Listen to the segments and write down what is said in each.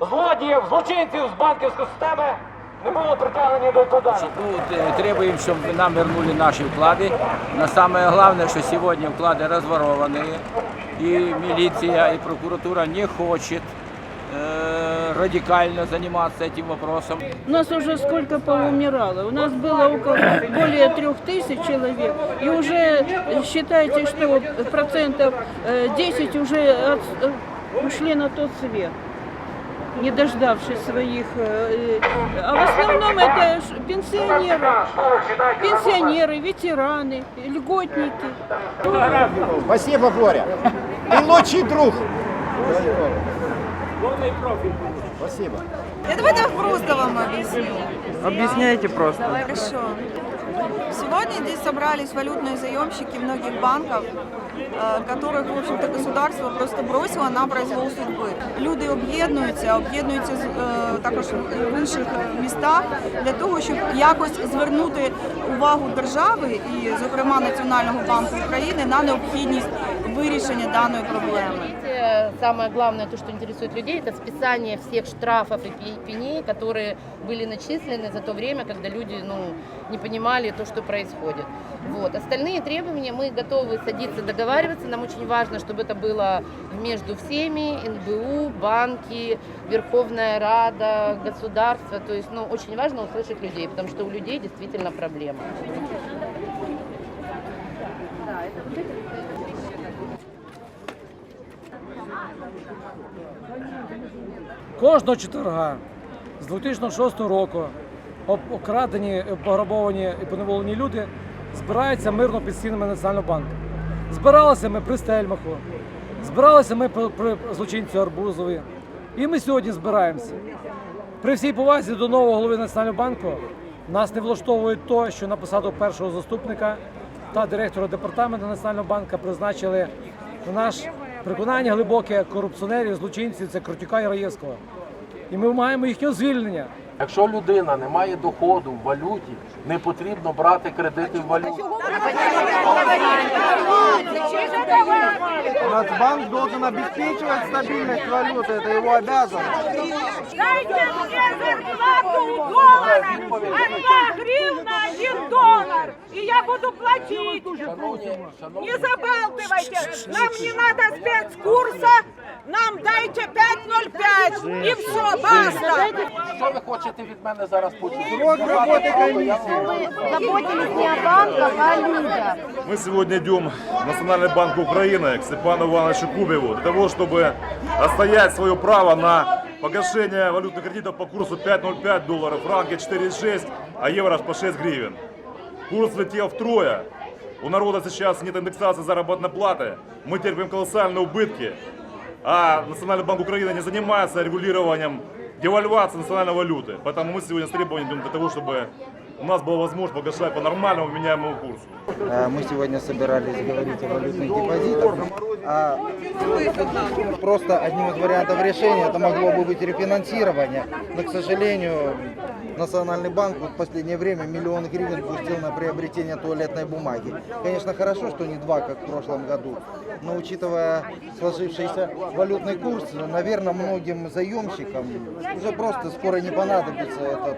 злодіїв, злочинців з банківської системи не були притягнені до відповідальності. Ну, т- требуем, чтобы нам вернули наши вклады. Но самое главное, что сегодня вклады разворованные. И милиция, и прокуратура не хочет э, радикально заниматься этим вопросом. У нас уже сколько поумирало. У нас было около более трех тысяч человек. И уже э, считайте, что процентов э, 10 уже от- э, ушли на тот свет не дождавшись своих. э, э, А в основном это ж пенсионеры, пенсионеры, ветераны, льготники. Спасибо, Боря. Ты лучший друг. Спасибо. Я давайте просто вам объясню. Объясняйте просто. Хорошо. Сегодня здесь собрались валютные заемщики многих банков, э, которых, в общем-то, государство просто бросило на произвол судьби. Люди об'єднуються, об'єднуються з- е, також в інших е, містах для того, щоб якось звернути увагу держави і, зокрема, Національного банку України на необхідність вирішення даної проблеми. Э, Самое главное, то, что интересует людей, это списание всех штрафов и пе- пеней, которые были начислены за то время, когда люди ну, не понимали то, что происходит. Вот. Остальные требования мы готовы садиться, договариваться. Нам очень важно, чтобы это было между всеми, НБУ, банки, Верховная Рада, государство. То есть ну, очень важно услышать людей, потому что у людей действительно проблема. Кожного четверга з 2006 року об- окрадені, пограбовані і поневолені люди збираються мирно під стінами Національного банку. Збиралися ми при Стельмаху, збиралися ми при, злочинцю Арбузові. І ми сьогодні збираємося. При всій повазі до нового голови Національного банку нас не влаштовує то, що на посаду першого заступника та директора департаменту Національного банку призначили в наш переконання глибоке корупціонерів, злочинців, це Крутюка і Раєвського. І ми маємо їхнього звільнення. Якщо людина не має доходу в валюті, не потрібно брати кредити в валюті. Нацбанк должен обеспечивать стабильность валюты, это его обязанность. Дайте мне зарплату в долларах! Одна гривна, один доллар! И я буду платить! Шановні, шановні, Не забалтывайте! Нам не надо спецкурса! Нам дайте 5.05! И все, баста! що ви хочете від мене зараз почути? Срок роботи комісії. Заботились не о банках, а о людях. Мы сегодня идем в Национальный банк Украины к Степану Ивановичу Кубеву для того, чтобы отстоять свое право на погашение валютных кредитов по курсу 5.05 долларов, франки 4,6, а евро по 6 гривен. Курс летел втрое. У народа сейчас нет индексации заработной платы. Мы терпим колоссальные убытки. А Национальный банк Украины не занимается регулированием девальвации национальной валюты. Поэтому мы сегодня с требованием идем для того, чтобы у нас была возможность погашать по нормальному меняемому курсу. Э, Мы сегодня собирались говорить о валютных депозитах. А просто одним из вариантов решения это могло бы быть рефинансирование. Но, к сожалению, Национальный банк вот в последнее время миллион гривен пустил на приобретение туалетной бумаги. Конечно, хорошо, что не два, как в прошлом году. Но учитывая сложившийся валютный курс, наверное, многим заемщикам уже просто скоро не понадобится этот,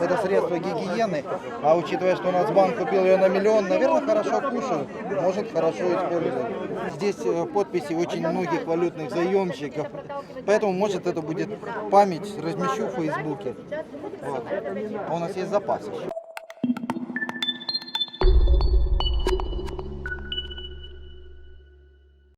это средство гигиены. А учитывая, что Нацбанк купил ее на миллион, наверное, хорошо кушают, может хорошо использовать. Здесь э, подписи очень многих валютных заемщиков, поэтому может это будет память, размещу в Фейсбуке. Вот. А у нас есть запас еще.